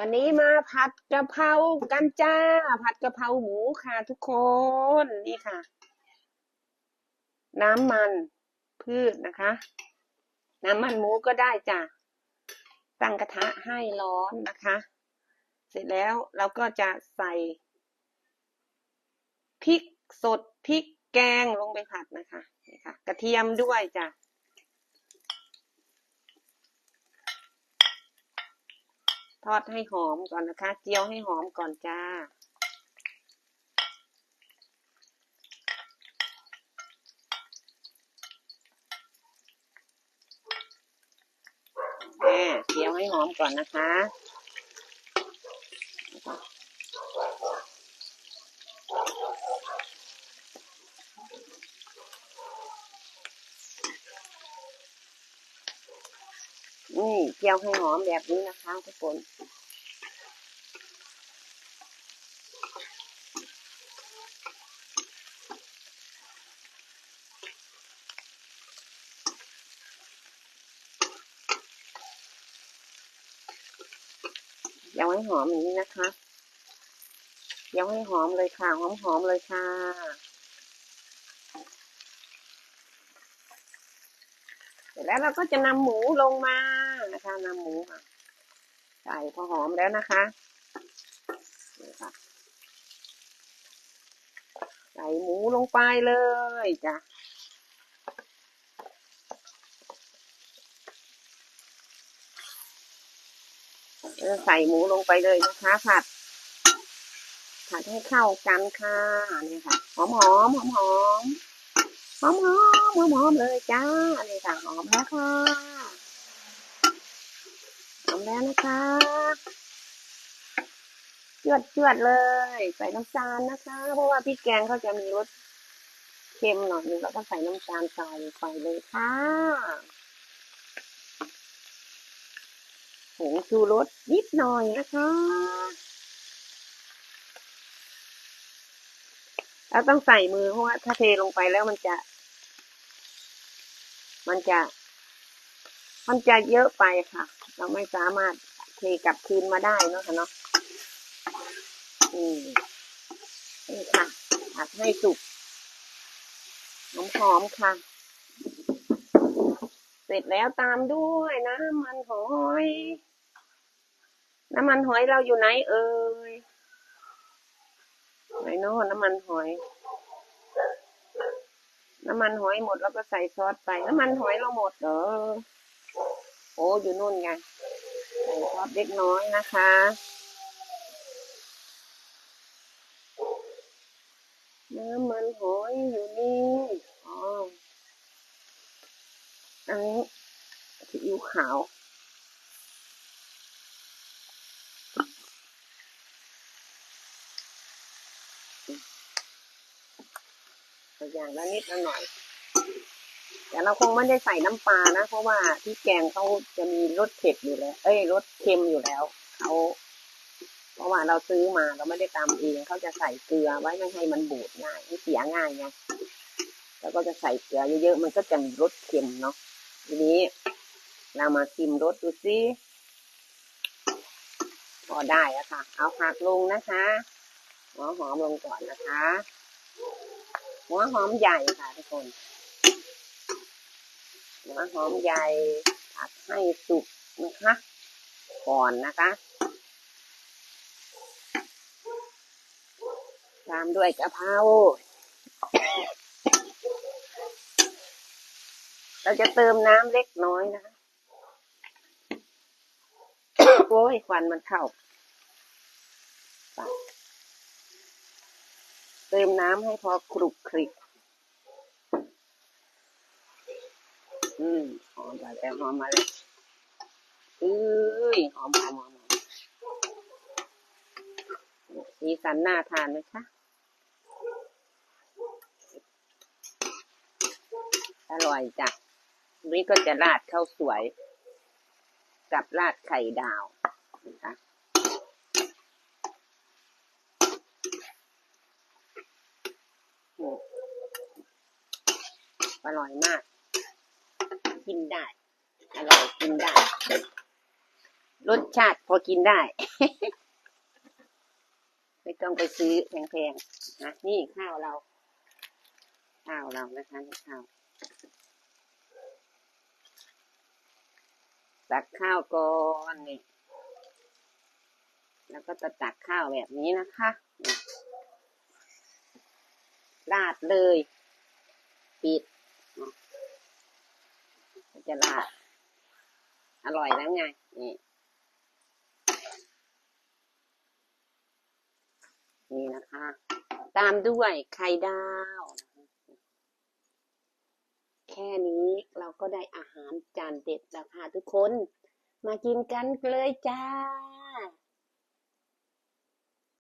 วันนี้มาผัดกะเพรากันจ้า ผัดกะเพราหมูค่ะทุกคนนี่ค่ะ น้ำมันพืชนะคะ น้ำมันหมูก็ได้จ้ะตั้งกระทะให้ร้อนนะคะ เสร็จแล้วเราก็จะใส่พริกสดพริกแกงลงไปผัดนะคะนี่ค่ะ กระเทียมด้วยจ้ะ ท อดให้หอมก่อนนะคะ เจียวให้หอมก่อนจ้า เจียวให้หอมก่อนนะคะ นี่เจียวให้หอมแบบนี้นะคะทุกคนเจียวให้หอมอย่างนี้นะคะเจียวให้หอมเลยค่ะหอมหอมๆเลยค่ะเสร็จแล้วเราก็จะนำหมูลงมา นะคะนำหมูค่ะใส่พอหอมแล้วนะคะนี่ค่ะใส่หมูลงไปเลยจ้ะใส่หมูลงไปเลยนะคะผัด ผัดให้เข้ากันค่ะนี่ค่ะหอมหอมหอมหอมหอมหอมหอมหอมเลยจ้านี่ค่ะหอมแล้วค่ะ หอมแล้วนะคะจวดจวดเลย ใส่น้ำตาลนะคะ เพราะว่าพริกแกงเขาจะมีรสเค็มหน่อยนึงแล้วก็ใส่น้ำตาลใส่ไปเลยค่ะผงชูรสนิดหน่อยนะคะแล้วต้องใส่มือเพราะว่าถ้าเทลงไปแล้วมันจะ มันจะ มันจะเยอะไปค่ะ เราไม่สามารถเทกลับคืนมาได้เนาะค่ะเนาะอืมนี่ค่ะผัดให้สุกหอมๆค่ะ เสร็จแล้วตามด้วยน้ำมันหอย น้ำมันหอยเราอยู่ไหนเอ่ยไหนเนาะน้ำมันหอย น้ำมันหอยหมดแล้วก็ใส่ซอสไป น้ำมันหอยเราหมดเหรอ โอ้อยู่นู่นไงใส่ซอสเล็กน้อยนะคะ น้ำมันหอยอยู่นี่อ๋ออันนี้ซีอิ๊วขาวอย่างละนิดละหน่อย แต่เราคงไม่ได้ใส่น้ำปลานะ เพราะว่าที่แกงเขาจะมีรสเผ็ดอยู่แล้ว เอ้ยรสเค็มอยู่แล้วเขาเพราะว่าเราซื้อมาเราไม่ได้ตำเองเขาจะใส่เกลือไว้ไม่ให้มันบูดง่ายไม่เสียง่ายไงแล้วก็จะใส่เกลือเยอะๆมันก็จะมีรสเค็มเนาะทีนี้เรามาชิมรสดูซิพอได้อะค่ะ เอาผักลงนะคะหัวหอมลงก่อนนะคะ หัวหอมใหญ่ค่ะทุกคน หัวหอมใหญ่ผัดให้สุกนะคะก่อนนะคะตามด้วยกะเพราเราจะเติมน้ำเล็กน้อยนะคะโอ้ยควันมันเข้า เติมน้ำให้พอคลุกคลิก อืมหอมไปแต่หอมมาเลยเอ้ยหอมหอมหอมหอมสีสันน่าทานไหมคะอร่อยจ้ะนี่ก็จะราดข้าวสวย กับราดไข่ดาวนะคะอร่อยมาก กินได้อร่อยกินได้ รสชาติพอกินได้ ไม่ต้องไปซื้อแพงๆนะนี่ข้าวเรา ข้าวเรานะคะนี่ข้าวตักข้าวก่อนนี่แล้วก็จะตักข้าวแบบนี้นะคะราดเลย ปิด จะลาด อร่อยแล้วไง นี่ นี่นะคะ ตามด้วยไข่ดาว แค่นี้เราก็ได้อาหารจานเด็ดแล้วค่ะทุกคน มากินกันเลยจ้า